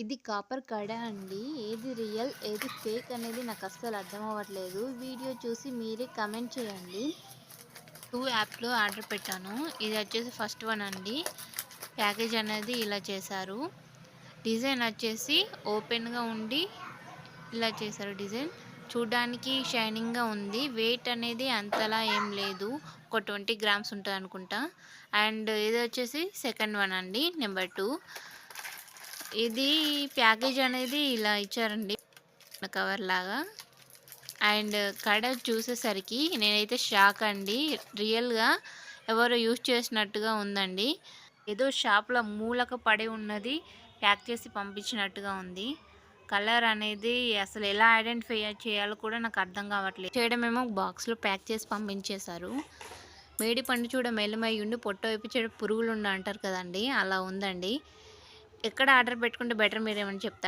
ఇది కాపర్ కడ అండి. ఏది రియల్ ఏది ఫేక్ అనేది నాకు అస్సలు అర్థం అవ్వట్లేదు. వీడియో చూసి మీరే కమెంట్ చేయండి. టూ యాప్లో ఆర్డర్ పెట్టాను. ఇది వచ్చేసి ఫస్ట్ వన్ అండి. ప్యాకేజ్ అనేది ఇలా చేశారు. డిజైన్ వచ్చేసి ఓపెన్గా ఉండి ఇలా చేశారు డిజైన్. చూడ్డానికి షైనింగ్గా ఉంది. వెయిట్ అనేది అంతలా ఏం లేదు. ఒక ట్వంటీ గ్రామ్స్ ఉంటుంది అనుకుంటా అండ్ ఇది వచ్చేసి సెకండ్ వన్ అండి నెంబర్ టూ. ఇది ప్యాకేజ్ అనేది ఇలా ఇచ్చారండి. కవర్ లాగా. అండ్ కడ చూసేసరికి నేనైతే షాక్ అండి. రియల్గా ఎవరో యూజ్ చేసినట్టుగా ఉందండి. ఏదో షాప్లో మూలక పడి ఉన్నది ప్యాక్ చేసి పంపించినట్టుగా ఉంది. కలర్ అనేది అసలు ఎలా ఐడెంటిఫై చేయాలో కూడా నాకు అర్థం కావట్లేదు. చేయడమేమో బాక్స్లో ప్యాక్ చేసి పంపించేశారు. మేడి పండు చూడ మెల్లమై ఉండి పొట్ట వైపు చెడు పురుగులు ఉండి అంటారు కదండి అలా ఉందండి. ఎక్కడ ఆర్డర్ పెట్టుకుంటే బెటర్ మీరు ఏమైనా చెప్తారా?